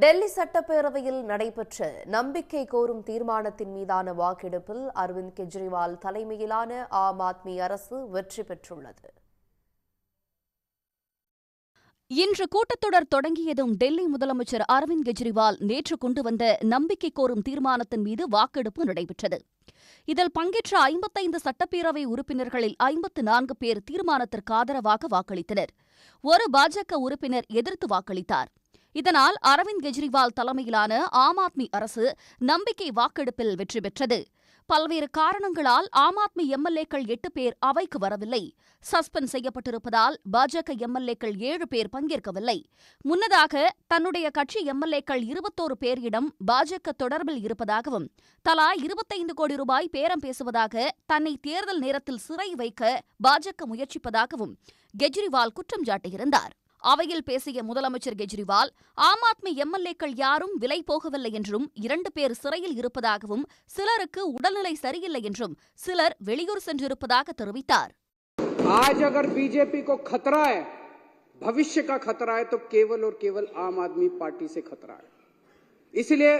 டெல்லி சட்டப்பேரவையில் நடைபெற்ற நம்பிக்கை கோரும் தீர்மானத்தின் மீதான வாக்கெடுப்பில் அரவிந்த் கெஜ்ரிவால் தலைமையிலான ஆம் ஆத்மி அரசு வெற்றி பெற்றுள்ளது. இன்று கூட்டத்தொடர் தொடங்கியதும் டெல்லி முதலமைச்சர் அரவிந்த் கெஜ்ரிவால் நேற்று கொண்டு வந்த நம்பிக்கை கோரும் தீர்மானத்தின் மீது வாக்கெடுப்பு நடைபெற்றது. இதில் பங்கேற்ற ஐம்பத்தைந்து சட்டப்பேரவை உறுப்பினர்களில் ஐம்பத்து நான்கு பேர் தீர்மானத்திற்கு ஆதரவாக வாக்களித்தனர். ஒரு பாஜக உறுப்பினர் எதிர்த்து வாக்களித்தார். இதனால் அரவிந்த் கெஜ்ரிவால் தலைமையிலான ஆம் ஆத்மி அரசு நம்பிக்கை வாக்கெடுப்பில் வெற்றி பெற்றது. பல்வேறு காரணங்களால் ஆம் ஆத்மி எம்எல்ஏக்கள் எட்டு பேர் அவைக்கு வரவில்லை. சஸ்பெண்ட் செய்யப்பட்டிருப்பதால் பாஜக எம்எல்ஏக்கள் ஏழு பேர் பங்கேற்கவில்லை. முன்னதாக தன்னுடைய கட்சி எம்எல்ஏக்கள் இருபத்தோரு பேரிடம் பாஜக தொடர்பில் இருப்பதாகவும் தலா இருபத்தைந்து கோடி ரூபாய் பேரம் பேசுவதாக தன்னை தேர்தல் நேரத்தில் சிறை வைக்க பாஜக முயற்சிப்பதாகவும் கெஜ்ரிவால் குற்றம் சாட்டியிருந்தார். அவையில் பேசிய முதலமைச்சர் கெஜ்ரிவால் ஆம் ஆத்மி எம்எல்ஏக்கள் யாரும் விலை போகவில்லை என்றும் இரண்டு பேர் சிறையில் இருப்பதாகவும் சிலருக்கு உடல்நிலை சரியில்லை என்றும் சிலர் வெளியூர் சென்றிருப்பதாக தெரிவித்தார் आज अगर बीजेपी को खतरा है भविष्य का खतरा है तो केवल और केवल आम आदमी पार्टी से खतरा है इसलिए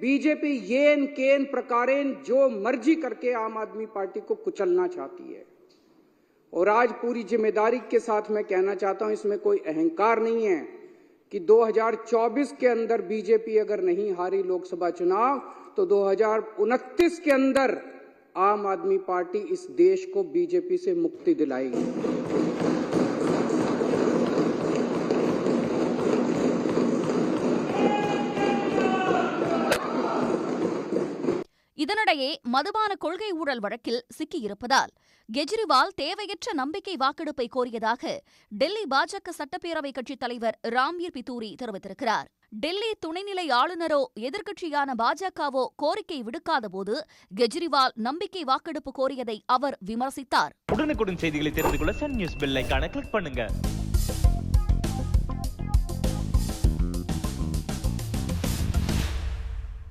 बीजेपी येन केन प्रकारेन जो मर्जी करके आम आदमी पार्टी को कुचलना चाहती है और आज पूरी ज़िम्मेदारी के साथ मैं कहना चाहता हूँ, इसमें कोई अहंकार नहीं है कि 2024 के अंदर बीजेपी अगर नहीं हारी लोकसभा चुनाव तो दो हज़ार उनतीस के अंदर आम आदमी पार्टी इस देश को बीजेपी से मुक्ति दिलाएगी। இதனிடையே மதுபான கொள்கை ஊழல் வழக்கில் சிக்கியிருப்பதால் கெஜ்ரிவால் தேவையற்ற நம்பிக்கை வாக்கெடுப்பை கோரியதாக டெல்லி பாஜக சட்டப்பேரவை கட்சித் தலைவர் ராம்வீர் பித்தூரி தெரிவித்திருக்கிறார். டெல்லி துணைநிலை ஆளுநரோ எதிர்க்கட்சியான பாஜகவோ கோரிக்கை விடுக்காதபோது கெஜ்ரிவால் நம்பிக்கை வாக்கெடுப்பு கோரியதை அவர் விமர்சித்தார். உடனுக்குடன் செய்திகளை தெரிந்து கொள்ள சன் நியூஸ் பெல்லைக்கான கிளிக் பண்ணுங்க.